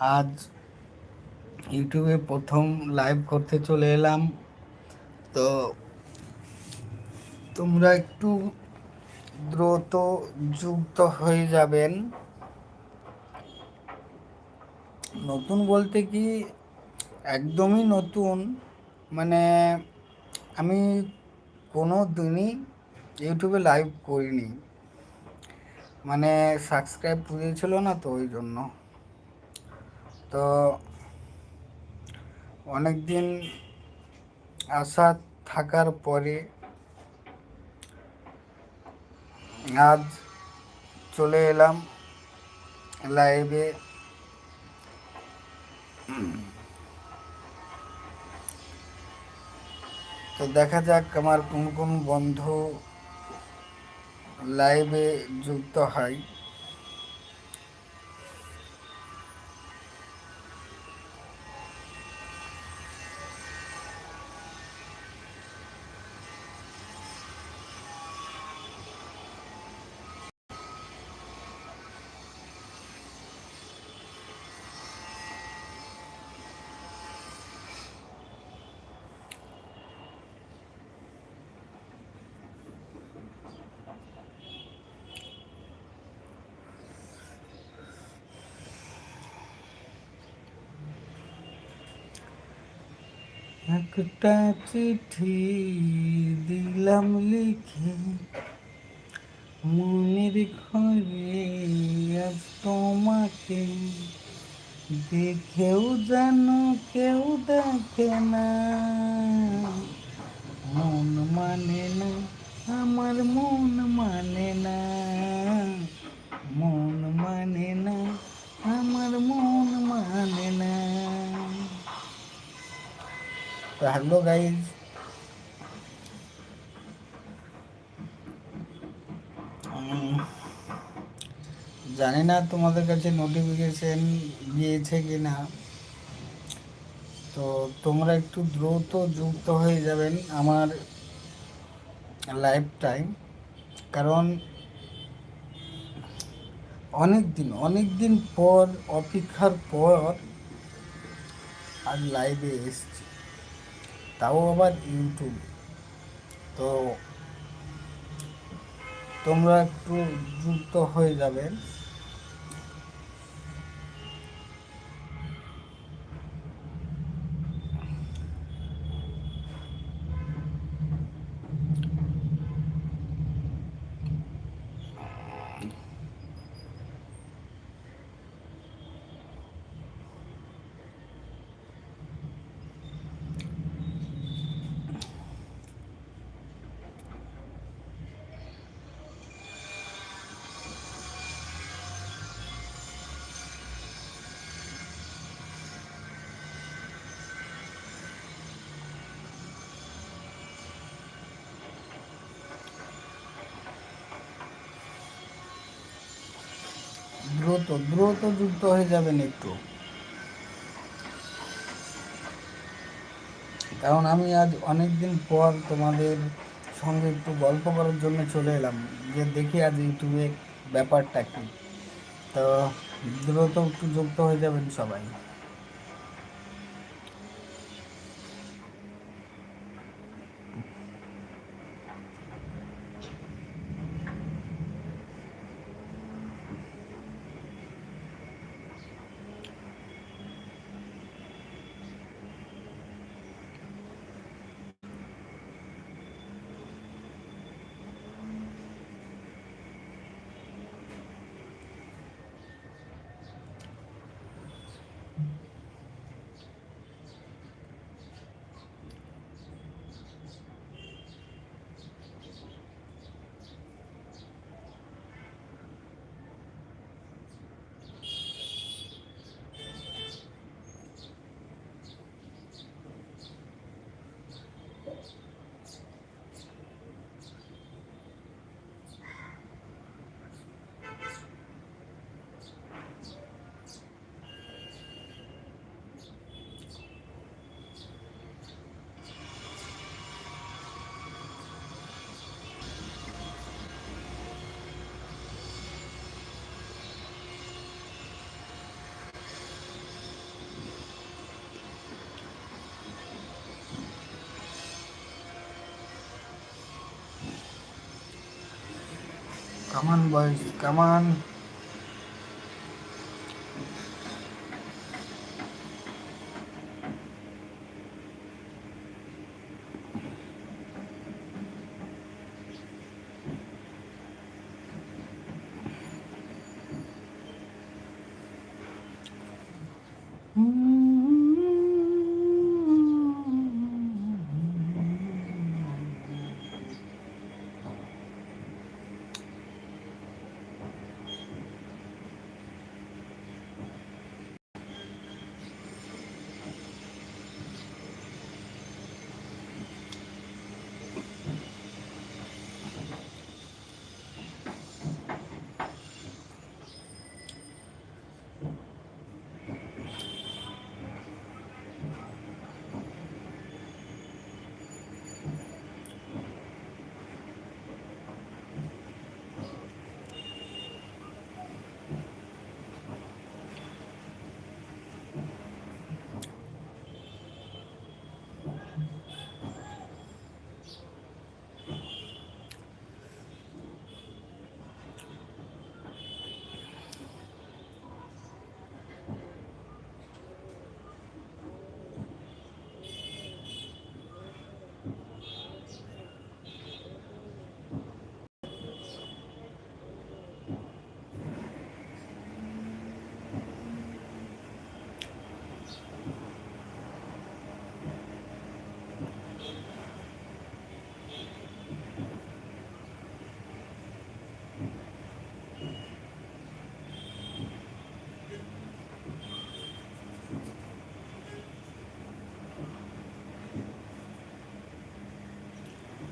আজ ইউটিউবে প্রথম লাইভ করতে চলে এলাম। তো তোমরা একটু দ্রুত যুক্ত হয়ে যাবেন। নতুন বলতে কি, একদমই নতুন। মানে আমি কোনো দিনই ইউটিউবে লাইভ করিনি। মানে সাবস্ক্রাইব পুড়িয়েছিল না তো ওই জন্য। তো অনেক দিন আশা থাকার পরে আজ চলে এলাম লাইভে তো দেখা যাক আমার কোন কোন বন্ধু লাইভে যুক্ত হয়। একটা চিঠি দিলাম লিখে মনের ঘরে আজ তোমাকে দেখেও জানো কেউ দেখে না। মন মানে না, আমার মন মানে না। মন মানে না, আমার মন মানে তো হ্যালো গাইজ জানি না তোমাদের কাছে নোটিফিকেশন গিয়েছে কি না তো তোমরা একটু দ্রুত যুক্ত হয়ে যাবেন আমার লাইফ টাইম কারণ অনেক দিন অনেক দিন পর অপেক্ষার পর আজ লাইভে এসছি। তাও আবার ইউটিউবে তো তোমরা একটু যুক্ত হয়ে যাবেন দ্রুত দ্রুত যুক্ত হয়ে যাবেন একটু। কারণ আমি আজ অনেক দিন পর তোমাদের সঙ্গে একটু গল্প করার জন্য চলে এলাম, যে দেখি আজ ইউটিউবে ব্যাপারটা কি। তো দ্রুত একটু যুক্ত হয়ে যাবেন সবাই। কামান বয়স কামান